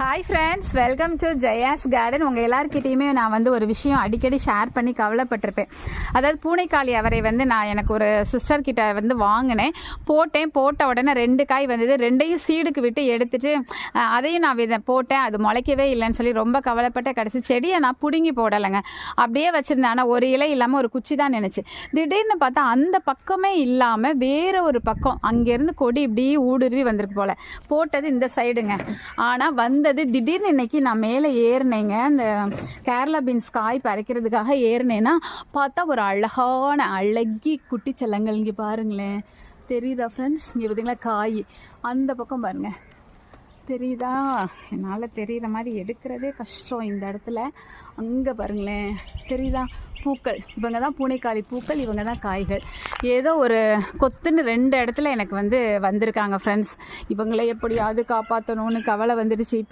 Hi friends welcome to Jaya's garden உங்கள் எல்லாருக்கிட்டேயுமே நான் வந்து ஒரு விஷயம் அடிக்கடி ஷேர் பண்ணி கவலைப்பட்டிருப்பேன். அதாவது பூனைக்காளி அவரை வந்து நான் எனக்கு ஒரு சிஸ்டர் கிட்ட வந்து வாங்கினேன். போட்டேன். போட்ட உடனே ரெண்டு காய் வந்தது. ரெண்டையும் சீடுக்கு விட்டு எடுத்துட்டு அதையும் நான் வித போட்டேன். அது முளைக்கவே இல்லைன்னு சொல்லி ரொம்ப கவலைப்பட்ட கடைசி செடியை நான் பிடுங்கி போடலைங்க. அப்படியே வச்சுருந்தேன். ஆனால் ஒரு இலை இல்லாமல் ஒரு குச்சி தான் நினச்சி. திடீர்னு பார்த்தா அந்த பக்கமே இல்லாமல் வேறு ஒரு பக்கம் அங்கேருந்து கொடி இப்படி ஊடுருவி வந்திருக்கு போல். போட்டது இந்த சைடுங்க ஆனால் வந்தது திடீர்னு இன்னைக்கு நான் மேலே ஏறினேங்க. அந்த கேரளா பீன்ஸ் காய் பறிக்கிறதுக்காக ஏறினேன்னா பார்த்தா ஒரு அழகான அழகி குட்டி செல்லங்கள். இங்கே பாருங்களேன். தெரியுதா ஃப்ரெண்ட்ஸ் இங்கே பார்த்தீங்களா காய். அந்த பக்கம் பாருங்கள் தெரியுதா? என்னால் தெரிகிற மாதிரி எடுக்கிறதே கஷ்டம் இந்த இடத்துல. அங்கே பாருங்களேன். தெரியுதா? பூக்கள். இவங்க தான் பூனைக்காளி பூக்கள் இவங்க தான் காய்கள். ஏதோ ஒரு கொத்துன்னு ரெண்டு இடத்துல எனக்கு வந்து வந்திருக்காங்க ஃப்ரெண்ட்ஸ் இவங்கள எப்படியாவது காப்பாற்றணும்னு கவலை வந்துடுச்சு. இப்போ